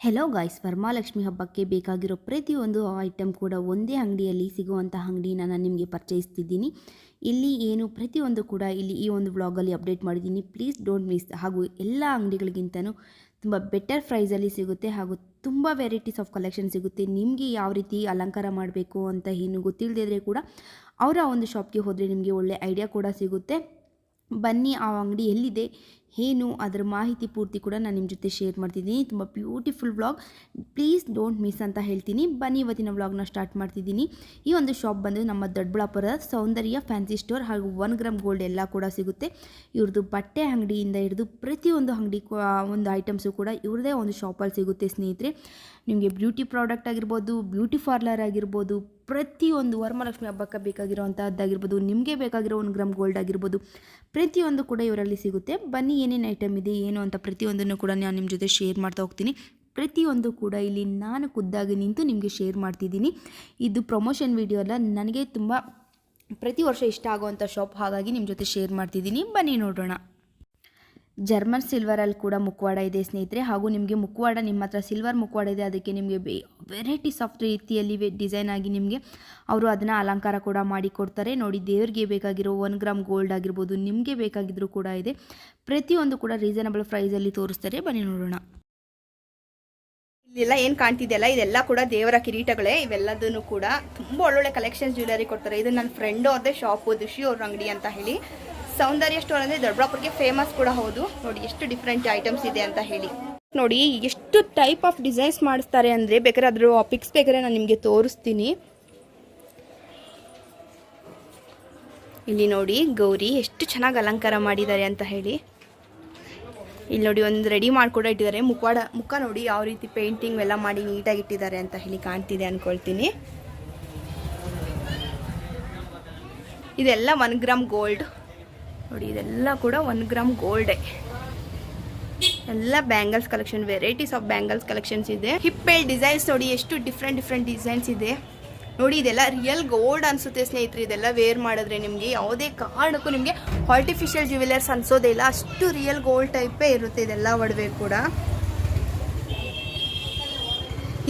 Hello guys Varamahalakshmi ಹಬ್ಬಕ್ಕೆ ಬೇಕಾಗಿರೋ ಪ್ರತಿಯೊಂದು ಐಟಮ್ ಕೂಡ ಒಂದೇ ಅಂಗಡಿಯಲ್ಲಿ ಸಿಗುವಂಥ ಅಂಗಡಿನ ನಾನು ನಿಮಗೆ ಪರಿಚಯಿಸ್ತಿದ್ದೀನಿ. ಇಲ್ಲಿ ಏನು ಪ್ರತಿಯೊಂದು ಕೂಡ ಇಲ್ಲಿ ಈ ಒಂದು ವ್ಲಾಗಲ್ಲಿ ಅಪ್ಡೇಟ್ ಮಾಡಿದ್ದೀನಿ. ಪ್ಲೀಸ್ ಡೋಂಟ್ ಮಿಸ್ ಹಾಗೂ ಎಲ್ಲ ಅಂಗಡಿಗಳಿಗಿಂತನೂ ತುಂಬ ಬೆಟರ್ ಪ್ರೈಸಲ್ಲಿ ಸಿಗುತ್ತೆ ಹಾಗೂ ತುಂಬ ವೆರೈಟೀಸ್ ಆಫ್ ಕಲೆಕ್ಷನ್ ಸಿಗುತ್ತೆ. ನಿಮಗೆ ಯಾವ ರೀತಿ ಅಲಂಕಾರ ಮಾಡಬೇಕು ಅಂತ ಏನು ಗೊತ್ತಿಲ್ಲದಿದ್ರೆ ಕೂಡ ಅವರ ಒಂದು ಶಾಪ್ಗೆ ಹೋದರೆ ನಿಮಗೆ ಒಳ್ಳೆ ಐಡಿಯಾ ಕೂಡ ಸಿಗುತ್ತೆ. ಬನ್ನಿ, ಆ ಅಂಗಡಿ ಎಲ್ಲಿದೆ? ಏನು ಅದರ ಮಾಹಿತಿ ಪೂರ್ತಿ ಕೂಡ ನಾನು ನಿಮ್ಮ ಜೊತೆ ಶೇರ್ ಮಾಡ್ತಿದ್ದೀನಿ. ತುಂಬ beautiful vlog please don't miss ಅಂತ ಹೇಳ್ತೀನಿ. ಬನ್ನಿ, ಇವತ್ತಿನ ವ್ಲಾಗ್ನ ಸ್ಟಾರ್ಟ್ ಮಾಡ್ತಿದ್ದೀನಿ. ಈ ಒಂದು ಶಾಪ್ ಬಂದು ನಮ್ಮ ದೊಡ್ಡಬಳ್ಳಾಪುರದ ಸೌಂದರ್ಯ ಫ್ಯಾನ್ಸಿ ಸ್ಟೋರ್ ಹಾಗೂ ಒನ್ ಗ್ರಾಮ್ ಗೋಲ್ಡ್ ಎಲ್ಲ ಕೂಡ ಸಿಗುತ್ತೆ. ಇವ್ರದ್ದು ಬಟ್ಟೆ ಅಂಗಡಿಯಿಂದ ಹಿಡಿದು ಪ್ರತಿಯೊಂದು ಅಂಗಡಿ ಒಂದು ಐಟಮ್ಸು ಕೂಡ ಇವ್ರದೇ ಒಂದು ಶಾಪಲ್ಲಿ ಸಿಗುತ್ತೆ ಸ್ನೇಹಿತರೆ. ನಿಮಗೆ ಬ್ಯೂಟಿ ಪ್ರಾಡಕ್ಟ್ ಆಗಿರ್ಬೋದು ಬ್ಯೂಟಿ ಪಾರ್ಲರ್ ಆಗಿರ್ಬೋದು ಪ್ರತಿಯೊಂದು ವರಮಹಾಲಕ್ಷ್ಮಿ ಹಬ್ಬಕ್ಕೆ ಬೇಕಾಗಿರುವಂಥದ್ದಾಗಿರ್ಬೋದು ನಿಮಗೆ ಬೇಕಾಗಿರೋ ಒಂದು ಗ್ರಾಮ್ ಗೋಲ್ಡ್ ಆಗಿರ್ಬೋದು, ಪ್ರತಿಯೊಂದು ಕೂಡ ಇವರಲ್ಲಿ ಸಿಗುತ್ತೆ. ಬನ್ನಿ, ಏನೇನು ಐಟಮ್ ಇದೆ, ಏನು ಅಂತ ಪ್ರತಿಯೊಂದನ್ನು ಕೂಡ ನಾನು ನಿಮ್ಮ ಜೊತೆ ಶೇರ್ ಮಾಡ್ತಾ ಹೋಗ್ತೀನಿ. ಪ್ರತಿಯೊಂದು ಕೂಡ ಇಲ್ಲಿ ನಾನು ಖುದ್ದಾಗಿ ನಿಂತು ನಿಮಗೆ ಶೇರ್ ಮಾಡ್ತಿದ್ದೀನಿ. ಇದು ಪ್ರಮೋಷನ್ ವಿಡಿಯೋ ಅಲ್ಲ, ನನಗೆ ತುಂಬ ಪ್ರತಿ ವರ್ಷ ಇಷ್ಟ ಆಗುವಂಥ ಶಾಪ್ ಹಾಗಾಗಿ ನಿಮ್ಮ ಜೊತೆ ಶೇರ್ ಮಾಡ್ತಿದ್ದೀನಿ. ಬನ್ನಿ ನೋಡೋಣ. ಜರ್ಮನ್ ಸಿಲ್ವರಲ್ಲಿ ಕೂಡ ಮುಖವಾಡ ಇದೆ, ಸ್ನೇಹಿತರೆ. ಹಾಗೂ ನಿಮಗೆ ಮುಖವಾಡ ನಿಮ್ಮ ಹತ್ರ ಸಿಲ್ವರ್ ಮುಖವಾಡ ಇದೆ, ಅದಕ್ಕೆ ನಿಮಗೆ ವೆರೈಟೀಸ್ ಆಫ್ ರೀತಿಯಲ್ಲಿ ಡಿಸೈನ್ ಆಗಿ ನಿಮಗೆ ಅವರು ಅದನ್ನು ಅಲಂಕಾರ ಕೂಡ ಮಾಡಿ ಕೊಡ್ತಾರೆ. ನೋಡಿ, ದೇವರಿಗೆ ಬೇಕಾಗಿರೋ ಒನ್ ಗ್ರಾಮ್ ಗೋಲ್ಡ್ ಆಗಿರ್ಬೋದು, ನಿಮಗೆ ಬೇಕಾಗಿದ್ದರೂ ಕೂಡ ಇದೆ. ಪ್ರತಿಯೊಂದು ಕೂಡ ರೀಸನಬಲ್ ಪ್ರೈಸಲ್ಲಿ ತೋರಿಸ್ತಾರೆ. ಬನ್ನಿ ನೋಡೋಣ. ಇಲ್ಲೆಲ್ಲ, ಏನು ಕಾಣ್ತಿದೆಯಲ್ಲ? ಇದೆಲ್ಲ ಕೂಡ ದೇವರ ಕಿರೀಟಗಳೇ. ಇವೆಲ್ಲದನ್ನು ಕೂಡ ತುಂಬ ಒಳ್ಳೊಳ್ಳೆ ಕಲೆಕ್ಷನ್ಸ್ ಜ್ಯುವೆಲರಿ ಕೊಡ್ತಾರೆ. ಇದು ನನ್ನ ಫ್ರೆಂಡು ಅವ್ರದ್ದೇ ಶಾಪು ದುಷಿ ಅವ್ರ ಅಂಗಡಿ ಅಂತ ಹೇಳಿ. ಸೌಂದರ್ಯ ಸ್ಟೋರ್ ಅಂದರೆ ದೊಡ್ಡಬಳ್ಳಾಪುರಿಗೆ ಫೇಮಸ್ ಕೂಡ ಹೌದು. ನೋಡಿ, ಎಷ್ಟು ಡಿಫ್ರೆಂಟ್ ಐಟಮ್ಸ್ ಇದೆ ಅಂತ ಹೇಳಿ. ನೋಡಿ, ಎಷ್ಟು ಟೈಪ್ ಆಫ್ ಡಿಸೈನ್ಸ್ ಮಾಡಿಸ್ತಾರೆ ಅಂದರೆ ಬೇಕಾದ್ರೆ ಅದ್ರ ಪಿಕ್ಸ್ ಬೇಕಾದ್ರೆ ನಾನು ನಿಮಗೆ ತೋರಿಸ್ತೀನಿ. ಇಲ್ಲಿ ನೋಡಿ, ಗೌರಿ ಎಷ್ಟು ಚೆನ್ನಾಗಿ ಅಲಂಕಾರ ಮಾಡಿದ್ದಾರೆ ಅಂತ ಹೇಳಿ. ಇಲ್ಲಿ ನೋಡಿ, ಒಂದು ರೆಡಿ ಮಾಡಿಕೊಡ ಇಟ್ಟಿದ್ದಾರೆ. ಮುಖವಾಡ, ಮುಖ ನೋಡಿ ಯಾವ ರೀತಿ ಪೇಂಟಿಂಗ್ ಎಲ್ಲ ಮಾಡಿ ನೀಟಾಗಿ ಇಟ್ಟಿದ್ದಾರೆ ಅಂತ ಹೇಳಿ ಕಾಣ್ತಿದೆ ಅಂದ್ಕೊಳ್ತೀನಿ ಇದೆಲ್ಲ ಒನ್ ಗ್ರಾಮ್ ಗೋಲ್ಡ್ ನೋಡಿ, ಇದೆಲ್ಲ ಕೂಡ ಒನ್ ಗ್ರಾಮ್ ಗೋಲ್ಡೆ ಎಲ್ಲ bangles collection varieties of bangles collections ಇದೆ. ಹಿಪ್ಪೆಲ್ ಡಿಸೈನ್ಸ್ ನೋಡಿ, ಎಷ್ಟು ಡಿಫ್ರೆಂಟ್ ಡಿಫ್ರೆಂಟ್ ಡಿಸೈನ್ಸ್ ಇದೆ. ನೋಡಿ, ಇದೆಲ್ಲ ರಿಯಲ್ ಗೋಲ್ಡ್ ಅನ್ಸುತ್ತೆ ಸ್ನೇಹಿತರೆ, ಇದೆಲ್ಲ ವೇರ್ ಮಾಡಿದ್ರೆ ನಿಮಗೆ ಯಾವುದೇ ಕಾರಣಕ್ಕೂ ನಿಮಗೆ ಆರ್ಟಿಫಿಷಿಯಲ್ ಜ್ಯುವೆಲರ್ಸ್ ಅನ್ಸೋದೇ ಇಲ್ಲ. ಅಷ್ಟು ರಿಯಲ್ ಗೋಲ್ಡ್ ಟೈಪೇ ಇರುತ್ತೆ ಇದೆಲ್ಲ ಒಡವೆ ಕೂಡ.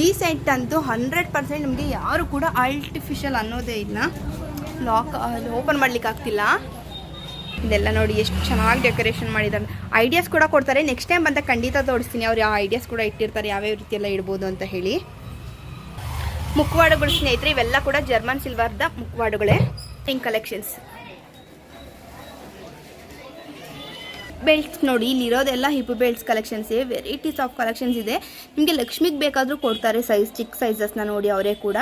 ಈ ಸೆಟ್ ಅಂತೂ ಹಂಡ್ರೆಡ್ ಪರ್ಸೆಂಟ್ ನಿಮಗೆ ಯಾರು ಕೂಡ ಆರ್ಟಿಫಿಷಿಯಲ್ ಅನ್ನೋದೇ ಇಲ್ಲ. ಲಾಕ್ ಓಪನ್ ಮಾಡ್ಲಿಕ್ಕೆ ಆಗ್ತಿಲ್ಲ ಇದೆಲ್ಲ ನೋಡಿ ಎಷ್ಟು ಚೆನ್ನಾಗಿ ಡೆಕೋರೇಷನ್ ಮಾಡಿದ್ದಾರೆ. ಐಡಿಯಾಸ್ ಕೂಡ ಕೊಡ್ತಾರೆ. ನೆಕ್ಸ್ಟ್ ಟೈಮ್ ಬಂದಾಗ ಖಂಡಿತ ತೋರಿಸ್ತೀನಿ ಅವ್ರು ಯಾವ ಐಡಿಯಾಸ್ ಕೂಡ ಇಟ್ಟಿರ್ತಾರೆ, ಯಾವ್ಯಾವ ರೀತಿ ಎಲ್ಲ ಇಡ್ಬೋದು ಅಂತ ಹೇಳಿ. ಮುಖವಾಡಗಳು ಸ್ನೇಹಿತರೆ, ಇವೆಲ್ಲ ಕೂಡ ಜರ್ಮನ್ ಸಿಲ್ವರ್ದ ಮುಖವಾಡಗಳೇ. ಪಿಂಕ್ ಕಲೆಕ್ಷನ್ಸ್ ಬೆಲ್ಟ್ಸ್ ನೋಡಿ, ಇಲ್ಲಿರೋದೆಲ್ಲ ಹಿಪ್ ಬೆಲ್ಟ್ಸ್ ಕಲೆಕ್ಷನ್ಸ್ ಇದೆ ವೆರೈಟೀಸ್ ಆಫ್ ಕಲೆಕ್ಷನ್ಸ್ ಇದೆ. ನಿಮಗೆ ಲಕ್ಷ್ಮಿಗೆ ಬೇಕಾದರೂ ಕೊಡ್ತಾರೆ ಸೈಜ್ ಚಿಕ್ಕ ಸೈಜಸ್ನ ನೋಡಿ ಅವರೇ ಕೂಡ.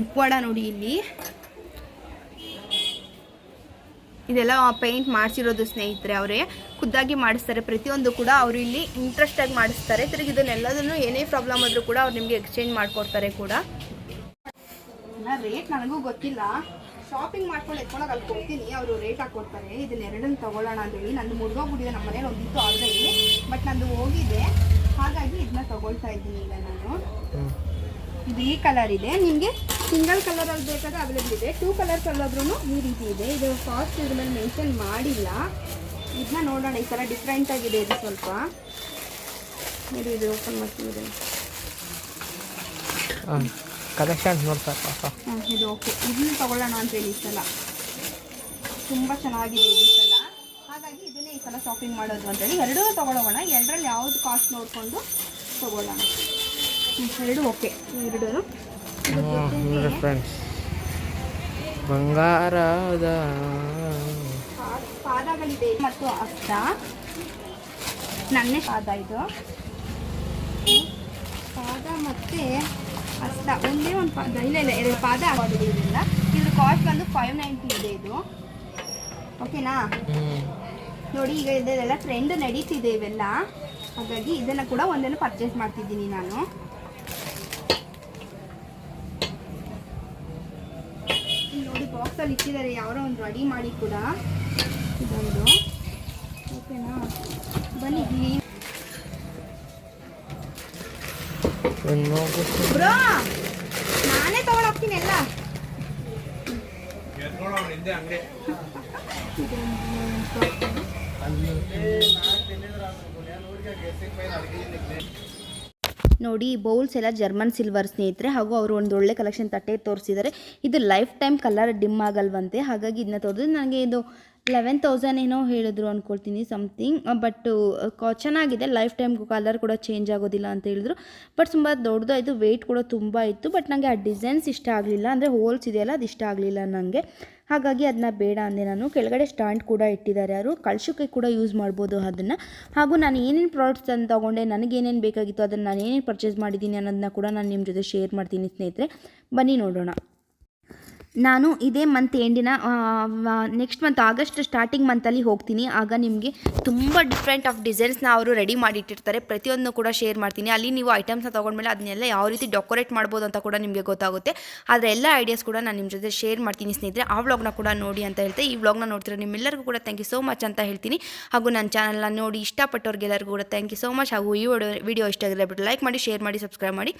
ಮುಖವಾಡ ನೋಡಿ ಇಲ್ಲಿ. ಇದೆಲ್ಲ ಪೇಂಟ್ ಮಾಡಿಸಿರೋದು ಸ್ನೇಹಿತರೆ ಅವರೇ. ಖುದ್ದಾಗಿ ಮಾಡಿಸ್ತಾರೆ. ಪ್ರತಿಯೊಂದು ಕೂಡ ಅವರು ಇಲ್ಲಿ ಇಂಟ್ರೆಸ್ಟಾಗಿ ಮಾಡಿಸ್ತಾರೆ. ತಿರುಗಿ ಇದನ್ನೆಲ್ಲದನ್ನು ಏನೇ ಪ್ರಾಬ್ಲಮ್ ಆದರೂ ಕೂಡ ಅವ್ರು ನಿಮಗೆ ಎಕ್ಸ್ಚೇಂಜ್ ಮಾಡಿಕೊಡ್ತಾರೆ ಕೂಡ. ರೇಟ್ ನನಗೂ ಗೊತ್ತಿಲ್ಲ. ಶಾಪಿಂಗ್ ಮಾಡ್ಕೊಂಡು ಎತ್ಕೊಂಡಾಗ ಅಲ್ಲಿ ಕೊಡ್ತೀನಿ ಅವರು ರೇಟ್ ಹಾಕೊಡ್ತಾರೆ ಇದನ್ನ ಎರಡನ್ನು ತಗೊಳ್ಳೋಣ ಅಂತ ಹೇಳಿ. ನಂದು ಮುರಿದೋಗ್ಬಿಟ್ಟಿದೆ ನಮ್ಮ ಮನೇಲಿ ಒಂದಿತ್ತು ಆಲ್ರೆಡಿ ಬಟ್ ನಂದು ಹೋಗಿದೆ. ಹಾಗಾಗಿ ಇದನ್ನ ತಗೊಳ್ತಾ ಇದ್ದೀನಿ ಈಗ ನಾನು. ಇದು ಈ ಕಲರ್ ಇದೆ. ನಿಮಗೆ? ಸಿಂಗಲ್ ಕಲರಲ್ಲಿ ಬೇಕಾದ್ರೆ ಅವೈಲೇಬಲ್ ಇದೆ. ಟೂ ಕಲರ್ಸ್ ಅಲ್ಲಾದ್ರೂ ಈ ರೀತಿ ಇದೆ. ಇದು ಕಾಸ್ಟ್ ಇದ್ರ ಮೇಲೆ ಮೆನ್ಷನ್ ಮಾಡಿಲ್ಲ. ಇದನ್ನ ನೋಡೋಣ. ಈ ಥರ ಡಿಫ್ರೆಂಟ್ ಆಗಿದೆ ಇದು ಸ್ವಲ್ಪ. ನೋಡಿ ಇದು ಓಪನ್ ಮಾಡ್ತೀವಿ. ಕಲೆಕ್ಷನ್ಸ್ ನೋಡ್ತಾ ಹಾಂ ಇದು ಓಕೆ ಇದನ್ನ ತಗೊಳ್ಳೋಣ ಅಂತ ಹೇಳಿ ಈ ಸಲ. ತುಂಬ ಚೆನ್ನಾಗಿದೆ ಈ ಸಲ. ಹಾಗಾಗಿ ಇದನ್ನೇ ಈ ಸಲ ಶಾಪಿಂಗ್ ಮಾಡೋದು ಅಂತೇಳಿ ಎರಡೂ ತಗೊಳ್ಳೋಣ. ಎರಡರಲ್ಲಿ ಯಾವ್ದು ಕಾಸ್ಟ್ ನೋಡಿಕೊಂಡು ತಗೊಳ್ಳೋಣ. ಎರಡು ಓಕೆ ಎರಡೂ ನೋಡಿ ಫ್ರೆಂಡ್ಸ್ ಬಂಗಾರದ ಪಾದಗಳಿದೆ ಮತ್ತು ಅಸ್ತ. ನನ್ನೇ ಪಾದ ಇದು. ಪಾದ ಮತ್ತೆ ಅಸ್ತ. ಒಂದೇ ಒಂದು ಪಾದ. ಇಲ್ಲ ಇಲ್ಲ ಎರಡು ಪಾದ ಆಗೋದಿಲ್ಲ ಇದ್ರ ಕಾಸ್ಟ್ ಬಂದು ಫೈವ್ ನೈಂಟಿ ಇದೆ ಇದು. ಓಕೆನಾ ನೋಡಿ ಈಗ ಇದೆಲ್ಲ ಟ್ರೆಂಡ್ ನಡೀತಿದೆ ಇವೆಲ್ಲ. ಹಾಗಾಗಿ ಇದನ್ನು ಕೂಡ ಒಂದನ್ನು ಪರ್ಚೇಸ್ ಮಾಡ್ತಿದ್ದೀನಿ ನಾನು ಇಲ್ಲಿ ನೋಡಿ ಬಾಕ್ಸಲ್ಲಿ ಇಟ್ಟಿದ್ದಾರೆ ಯಾರೋ ಒಂದು ರೆಡಿ ಮಾಡಿ ಕೂಡ. ಇದೊಂದು. ಓಕೆನಾ? ಬನ್ನಿ, ಇಲ್ಲಿ. ನಾನೇ ತಗೊಂಡು ಹೋಗ್ತೀನಿ ಎಲ್ಲ ನೋಡಿ, ಬೌಲ್ಸ್ ಎಲ್ಲ ಜರ್ಮನ್ ಸಿಲ್ವರ್ ಸ್ನೇಹಿತರೆ, ಹಾಗೂ ಅವರು ಒಂದು ಒಳ್ಳೆ ಕಲೆಕ್ಷನ್ ತಟ್ಟೆ ತೋರಿಸಿದ್ದಾರೆ. ಇದು ಲೈಫ್ ಟೈಮ್ ಕಲರ್ ಡಿಮ್ ಆಗಲ್ವಂತೆ. ಹಾಗಾಗಿ ಇದನ್ನ ತೋರಿದ್ರೆ ನನಗೆ ಇದು ಲೆವೆನ್ ತೌಸಂಡ್ ಏನೋ ಹೇಳಿದ್ರು ಅಂದ್ಕೊಳ್ತೀನಿ ಸಮಥಿಂಗ್ ಬಟ್ ಚೆನ್ನಾಗಿದೆ. ಲೈಫ್ ಟೈಮ್ ಕಲರ್ ಕೂಡ ಚೇಂಜ್ ಆಗೋದಿಲ್ಲ ಅಂತ ಹೇಳಿದ್ರು. ಬಟ್ ತುಂಬ ದೊಡ್ಡದಾಯಿತು ವೆಯ್ಟ್ ಕೂಡ ತುಂಬ ಇತ್ತು. ಬಟ್ ನನಗೆ ಆ ಡಿಸೈನ್ಸ್ ಇಷ್ಟ ಆಗಲಿಲ್ಲ. ಅಂದರೆ ಹೋಲ್ಸ್ ಇದೆಯಲ್ಲ, ಅದು ಇಷ್ಟ ಆಗಲಿಲ್ಲ ನನಗೆ ಹಾಗಾಗಿ ಅದನ್ನ ಬೇಡ ಅಂದೆ ನಾನು. ಕೆಳಗಡೆ ಸ್ಟ್ಯಾಂಡ್ ಕೂಡ ಇಟ್ಟಿದ್ದಾರೆ ಯಾರು. ಕಳ್ಸೋಕ್ಕೆ ಕೂಡ ಯೂಸ್ ಮಾಡ್ಬೋದು ಅದನ್ನು. ಹಾಗೂ ನಾನು ಏನೇನು ಪ್ರಾಡಕ್ಟ್ಸ್ ಅಂತ ತೊಗೊಂಡೆ ನನಗೇನೇನು ಬೇಕಾಗಿತ್ತು, ಅದನ್ನು ನಾನು ಏನೇನು ಪರ್ಚೇಸ್ ಮಾಡಿದ್ದೀನಿ ಅನ್ನೋದನ್ನ ಕೂಡ ನಾನು ನಿಮ್ಮ ಜೊತೆ ಶೇರ್ ಮಾಡ್ತೀನಿ ಸ್ನೇಹಿತರೆ. ಬನ್ನಿ ನೋಡೋಣ. ನಾನು ಇದೇ ಮಂತ್ ಎಂಡಿನ ನೆಕ್ಸ್ಟ್ ಮಂತ್ ಆಗಸ್ಟ್ ಸ್ಟಾರ್ಟಿಂಗ್ ಮಂತಲ್ಲಿ ಹೋಗ್ತೀನಿ. ಆಗ ನಿಮಗೆ ತುಂಬ ಡಿಫ್ರೆಂಟ್ ಆಫ್ ಡಿಸೈನ್ಸ್ನ ಅವರು ರೆಡಿ ಮಾಡಿಟ್ಟಿರ್ತಾರೆ. ಪ್ರತಿಯೊಂದನ್ನು ಕೂಡ ಶೇರ್ ಮಾಡ್ತೀನಿ. ಅಲ್ಲಿ ನೀವು ಐಟಮ್ಸ್ನ ತೊಗೊಂಡ್ಮೇಲೆ ಅದನ್ನೆಲ್ಲ ಯಾವ ರೀತಿ ಡೆಕೋರೇಟ್ ಮಾಡ್ಬೋದು ಅಂತ ಕೂಡ ನಿಮಗೆ ಗೊತ್ತಾಗುತ್ತೆ. ಆದರೆ ಎಲ್ಲ ಐಡಿಯಾಸ್ ಕೂಡ ನಾನು ನಿಮ್ಮ ಜೊತೆ ಶೇರ್ ಮಾಡ್ತೀನಿ ಸ್ನೇಹಿತರೆ. ಆ ವ್ಲಾಗ್ನ ಕೂಡ ನೋಡಿ ಅಂತ ಹೇಳ್ತೆ. ಈ ವ್ಲಾಗ್ನ ನೋಡ್ತಿರೋ ನಿಮ್ಮೆಲ್ಲರಿಗೂ ಕೂಡ ಥ್ಯಾಂಕ್ ಯು ಸೋ ಮಚ್ ಅಂತ ಹೇಳ್ತೀನಿ. ಹಾಗೂ ನನ್ನ ಚಾನಲ್ನ ನೋಡಿ ಇಷ್ಟಪಟ್ಟವ್ರಿಗೆಲ್ಲರಿಗೂ ಕೂಡ ಥ್ಯಾಂಕ್ ಯು ಸೋ ಮಚ್ ಹಾಗೂ ಈ ವಿಡಿಯೋ ಇಷ್ಟ ಆಗಿದ್ರೆ ಬಿಟ್ಟು ಲೈಕ್ ಮಾಡಿ ಶೇರ್ ಮಾಡಿ ಸಬ್ಸ್ಕ್ರೈಬ್ ಮಾಡಿ.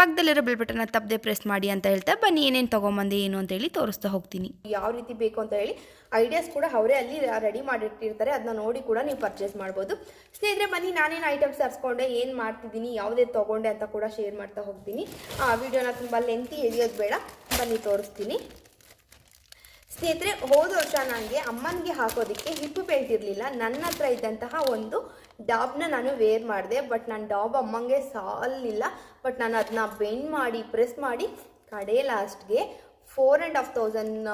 ಪಕ್ಕದಲ್ಲಿರೋ ಬೆಲ್ ಬಟನ್ನ ತಪ್ಪದೆ ಪ್ರೆಸ್ ಮಾಡಿ ಅಂತ ಹೇಳ್ತಾ, ಬನ್ನಿ ಏನೇನು ತೊಗೊಂಬಂದೆ ಏನು ಅಂತ ಹೇಳಿ ತೋರಿಸ್ತಾ ಹೋಗ್ತೀನಿ. ಯಾವ ರೀತಿ ಬೇಕು ಅಂತ ಹೇಳಿ ಐಡಿಯಾಸ್ ಕೂಡ ಅವರೇ ಅಲ್ಲಿ ರೆಡಿ ಮಾಡಿಟ್ಟಿರ್ತಾರೆ ಅದನ್ನ ನೋಡಿ ಕೂಡ ನೀವು ಪರ್ಚೇಸ್ ಮಾಡ್ಬೋದು. ಸ್ನೇಹಿತರೆ, ಬನ್ನಿ ನಾನೇನು ಐಟಮ್ಸ್ ತರಿಸ್ಕೊಂಡೆ, ಏನು ಮಾಡ್ತಿದ್ದೀನಿ, ಯಾವುದೇ ತೊಗೊಂಡೆ ಅಂತ ಕೂಡ ಶೇರ್ ಮಾಡ್ತಾ ಹೋಗ್ತೀನಿ. ಆ ವಿಡಿಯೋನ ತುಂಬ ಲೆಂತಿ ಎಳಿಯೋದು ಬೇಡ, ಬನ್ನಿ ತೋರಿಸ್ತೀನಿ. ಸ್ನೇಹಿತರೆ, ಹೋದ ವರ್ಷ ನನಗೆ ಅಮ್ಮನಿಗೆ ಹಾಕೋದಕ್ಕೆ ಹಿಪ್ಪು ಬೆಲ್ಟ್ ಇರಲಿಲ್ಲ ನನ್ನ ಹತ್ರ ಇದ್ದಂತಹ ಒಂದು ಡಾಬ್ನ ನಾನು ವೇರ್ ಮಾಡಿದೆ ಬಟ್ ನನ್ನ ಡಾಬ್ ಅಮ್ಮಂಗೆ ಸಾಲಿಲ್ಲ. ಬಟ್ ನಾನು ಅದನ್ನ ಬೆಂಡ್ ಮಾಡಿ ಪ್ರೆಸ್ ಮಾಡಿ, ಕಡೆ ಲಾಸ್ಟ್ಗೆ four and half thousand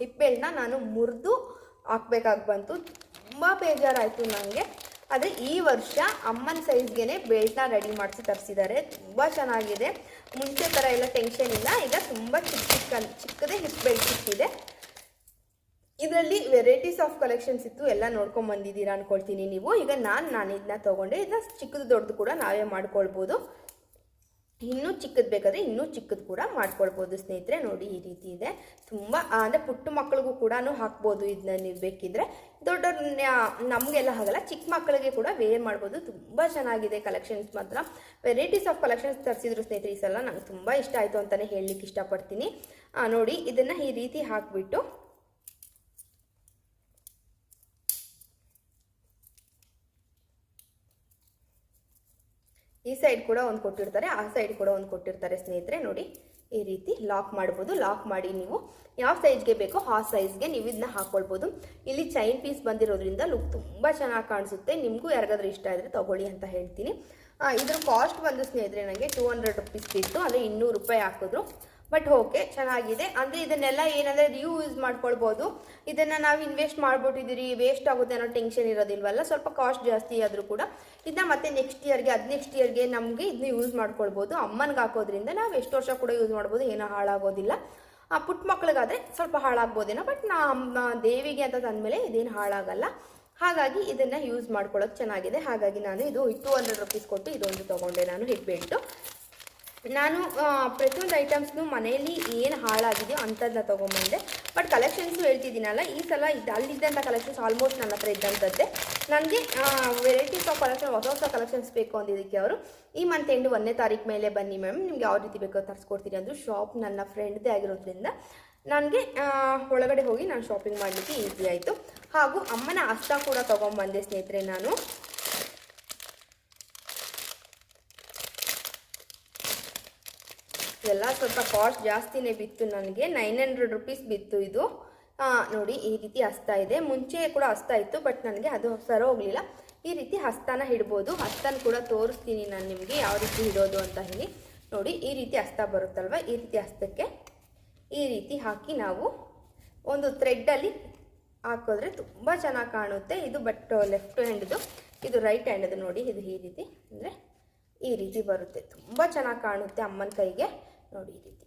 hip ಬೆಲ್ಟ್ನ ನಾನು ಮುರಿದು ಹಾಕ್ಬೇಕಾಗಿ ಬಂತು. ತುಂಬ ಬೇಜಾರಾಯಿತು ನನಗೆ ಆದರೆ ಈ ವರ್ಷ ಅಮ್ಮನ ಸೈಜ್ಗೆ ಬೆಲ್ಟ್ನ ರೆಡಿ ಮಾಡಿಸಿ ತರಿಸಿದ್ದಾರೆ ತುಂಬ ಚೆನ್ನಾಗಿದೆ. ಮುಂಚೆ ಥರ ಎಲ್ಲ ಟೆನ್ಷನ್ ಇಲ್ಲ. ಈಗ ತುಂಬ ಚಿಕ್ಕ ಚಿಕ್ಕ, ಚಿಕ್ಕದೇ ಹಿಪ್ ಬೆಲ್ಟ್ ಸಿಕ್ಕಿದೆ. ಇದರಲ್ಲಿ ವೆರೈಟೀಸ್ ಆಫ್ ಕಲೆಕ್ಷನ್ಸ್ ಇತ್ತು, ಎಲ್ಲ ನೋಡ್ಕೊಂಡ್ ಬಂದಿದ್ದೀರಾ ಅನ್ಕೊಳ್ತೀನಿ ನೀವು. ಈಗ ನಾನು ನಾನು ಇದನ್ನ ತಗೊಂಡೆ. ಇದನ್ನ ಚಿಕ್ಕದು, ದೊಡ್ಡದು ಕೂಡ ನಾವೇ ಮಾಡ್ಕೊಳ್ಬೋದು. ಇನ್ನೂ ಚಿಕ್ಕದು ಬೇಕಾದರೆ ಇನ್ನೂ ಚಿಕ್ಕದು ಕೂಡ ಮಾಡ್ಕೊಳ್ಬೋದು ಸ್ನೇಹಿತರೆ. ನೋಡಿ, ಈ ರೀತಿ ಇದೆ. ತುಂಬ ಅಂದರೆ ಪುಟ್ಟ ಮಕ್ಕಳಿಗೂ ಕೂಡ ಹಾಕ್ಬೋದು ಇದನ್ನ ನೀವು ಬೇಕಿದ್ರೆ. ದೊಡ್ಡವ್ರ ನಮಗೆಲ್ಲ ಆಗಲ್ಲ ಚಿಕ್ಕ ಮಕ್ಕಳಿಗೆ ಕೂಡ ವೇರ್ ಮಾಡ್ಬೋದು. ತುಂಬ ಚೆನ್ನಾಗಿದೆ ಕಲೆಕ್ಷನ್ಸ್ ಮಾತ್ರ. ವೆರೈಟೀಸ್ ಆಫ್ ಕಲೆಕ್ಷನ್ಸ್ ತರಿಸಿದ್ರು ಸ್ನೇಹಿತರೆ ಈ ಸಲ. ನಂಗೆ ತುಂಬ ಇಷ್ಟ ಆಯಿತು ಅಂತಲೇ ಹೇಳಲಿಕ್ಕೆ ಇಷ್ಟಪಡ್ತೀನಿ. ನೋಡಿ, ಇದನ್ನು ಈ ರೀತಿ ಹಾಕಿಬಿಟ್ಟು ಈ ಸೈಡ್ ಕೂಡ ಒಂದು ಕೊಟ್ಟಿರ್ತಾರೆ, ಆ ಸೈಡ್ ಕೂಡ ಒಂದು ಕೊಟ್ಟಿರ್ತಾರೆ ಸ್ನೇಹಿತರೆ, ನೋಡಿ ಈ ರೀತಿ ಲಾಕ್ ಮಾಡ್ಬೋದು. ಲಾಕ್ ಮಾಡಿ ನೀವು ಯಾವ ಸೈಜ್ಗೆ ಬೇಕೋ ಆ ಸೈಜ್ಗೆ ನೀವು ಇದನ್ನ ಹಾಕೊಳ್ಬೋದು. ಇಲ್ಲಿ ಚೈನ್ ಪೀಸ್ ಬಂದಿರೋದ್ರಿಂದ ಲುಕ್ ತುಂಬ ಚೆನ್ನಾಗಿ ಕಾಣಿಸುತ್ತೆ. ನಿಮಗೂ ಯಾರಿಗಾದ್ರೂ ಇಷ್ಟ ಆದರೆ ತಗೊಳ್ಳಿ ಅಂತ ಹೇಳ್ತೀನಿ. ಇದ್ರ ಕಾಸ್ಟ್ ಬಂದು ಸ್ನೇಹಿತರೆ ನನಗೆ ಟೂ ಹಂಡ್ರೆಡ್ ರುಪೀಸ್ ಇತ್ತು ಅಂದರೆ ಇನ್ನೂರು ರೂಪಾಯಿ ಹಾಕಿದ್ರು. ಬಟ್ ಓಕೆ ಚೆನ್ನಾಗಿದೆ. ಅಂದರೆ ಇದನ್ನೆಲ್ಲ ಏನಂದರೆ ಯೂಸ್ ಮಾಡ್ಕೊಳ್ಬೋದು. ಇದನ್ನು ನಾವು ಇನ್ವೆಸ್ಟ್ ಮಾಡ್ಬಿಟ್ಟಿದ್ದೀರಿ ವೇಸ್ಟ್ ಆಗುತ್ತೆ ಅನ್ನೋ ಟೆನ್ಷನ್ ಇರೋದಿಲ್ವಲ್ಲ? ಸ್ವಲ್ಪ ಕಾಸ್ಟ್ ಜಾಸ್ತಿ ಆದರೂ ಕೂಡ ಇದನ್ನ ಮತ್ತೆ ನೆಕ್ಸ್ಟ್ ಇಯರ್ಗೆ ಅದು ನೆಕ್ಸ್ಟ್ ಇಯರ್ಗೆ ನಮಗೆ ಇದನ್ನ ಯೂಸ್ ಮಾಡ್ಕೊಳ್ಬೋದು. ಅಮ್ಮನಿಗೆ ಹಾಕೋದ್ರಿಂದ ನಾವು ಎಷ್ಟು ವರ್ಷ ಕೂಡ ಯೂಸ್ ಮಾಡ್ಬೋದು, ಏನೋ ಹಾಳಾಗೋದಿಲ್ಲ. ಆ ಪುಟ್ಟ ಮಕ್ಳಿಗಾದರೆ ಸ್ವಲ್ಪ ಹಾಳಾಗ್ಬೋದೇನೋ ಬಟ್ ನಮ್ಮ ದೇವಿಗೆ ಅಂತ ತಂದಮೇಲೆ ಇದೇನು ಹಾಳಾಗಲ್ಲ. ಹಾಗಾಗಿ ಇದನ್ನು ಯೂಸ್ ಮಾಡ್ಕೊಳ್ಳೋದು ಚೆನ್ನಾಗಿದೆ. ಹಾಗಾಗಿ ನಾನು ಇದು ಟೂ ಹಂಡ್ರೆಡ್ ರುಪೀಸ್ ಕೊಟ್ಟು ಇದೊಂದು ತೊಗೊಂಡೆ, ನಾನು ಹಿಟ್ಬಿಟ್ಟು ನಾನು ಪ್ರತಿಯೊಂದು ಐಟಮ್ಸ್ನು ಮನೆಯಲ್ಲಿ ಏನು ಹಾಳಾಗಿದೆಯೋ ಅಂಥದ್ದನ್ನ ತೊಗೊಂಬಂದೆ. ಬಟ್ ಕಲೆಕ್ಷನ್ಸು ಹೇಳ್ತಿದ್ದೀನಲ್ಲ, ಈ ಸಲ ಇದು ಅಲ್ಲಿದ್ದಂಥ ಕಲೆಕ್ಷನ್ಸ್ ಆಲ್ಮೋಸ್ಟ್ ನನ್ನ ಹತ್ರ ಇದ್ದಂಥದ್ದೇ ನನಗೆ ವೆರೈಟೀಸ್ ಆಫ್ ಕಲೆಕ್ಷನ್ ಹೊಸ ಹೊಸ ಕಲೆಕ್ಷನ್ಸ್ ಬೇಕು ಅಂದಿದ್ದಕ್ಕೆ ಅವರು, ಈ ಮಂತ್ ಎಂಡು ಒಂದನೇ ತಾರೀಕು ಮೇಲೆ ಬನ್ನಿ ಮ್ಯಾಮ್ ನಿಮ್ಗೆ ಯಾವ ರೀತಿ ಬೇಕೋ ತರಿಸ್ಕೊಡ್ತೀನಿ ಅಂದರು ಶಾಪ್ ನನ್ನ ಫ್ರೆಂಡ್ದೇ ಆಗಿರೋದ್ರಿಂದ ನನಗೆ ಒಳಗಡೆ ಹೋಗಿ ನಾನು ಶಾಪಿಂಗ್ ಮಾಡಲಿಕ್ಕೆ ಈಸಿ ಆಯಿತು. ಹಾಗೂ ಅಮ್ಮನ ಹಸ್ತ ಕೂಡ ತೊಗೊಂಬಂದೆ ಸ್ನೇಹಿತರೆ ನಾನು. ಎಲ್ಲ ಸ್ವಲ್ಪ ಕಾಸ್ಟ್ ಜಾಸ್ತಿನೇ ಬಿತ್ತು ನನಗೆ. ನೈನ್ ಹಂಡ್ರೆಡ್ ರುಪೀಸ್ ಬಿತ್ತು ಇದು. ನೋಡಿ, ಈ ರೀತಿ ಹಸ್ತ ಇದೆ. ಮುಂಚೆ ಕೂಡ ಹಸ್ತ ಇತ್ತು ಬಟ್ ನನಗೆ ಅದು ಸರ ಹೋಗಲಿಲ್ಲ. ಈ ರೀತಿ ಹಸ್ತನ ಹಿಡ್ಬೋದು ಹಸ್ತನ ಕೂಡ ತೋರಿಸ್ತೀನಿ ನಾನು ನಿಮಗೆ ಯಾವ ರೀತಿ ಹಿಡೋದು ಅಂತ ಹೇಳಿ. ನೋಡಿ, ಈ ರೀತಿ ಹಸ್ತ ಬರುತ್ತಲ್ವ? ಈ ರೀತಿ ಹಸ್ತಕ್ಕೆ ಈ ರೀತಿ ಹಾಕಿ ನಾವು ಒಂದು ಥ್ರೆಡ್ಡಲ್ಲಿ ಹಾಕಿದ್ರೆ ತುಂಬ ಚೆನ್ನಾಗಿ ಕಾಣುತ್ತೆ. ಇದು ಬಟ್ ಲೆಫ್ಟ್ ಹ್ಯಾಂಡ್ದು ಇದು ರೈಟ್ ಹ್ಯಾಂಡದು ನೋಡಿ, ಇದು ಈ ರೀತಿ. ಅಂದರೆ ಈ ರೀತಿ ಬರುತ್ತೆ. ತುಂಬ ಚೆನ್ನಾಗಿ ಕಾಣುತ್ತೆ ಅಮ್ಮನ ಕೈಗೆ. ನೋಡಿ ಈ ರೀತಿ.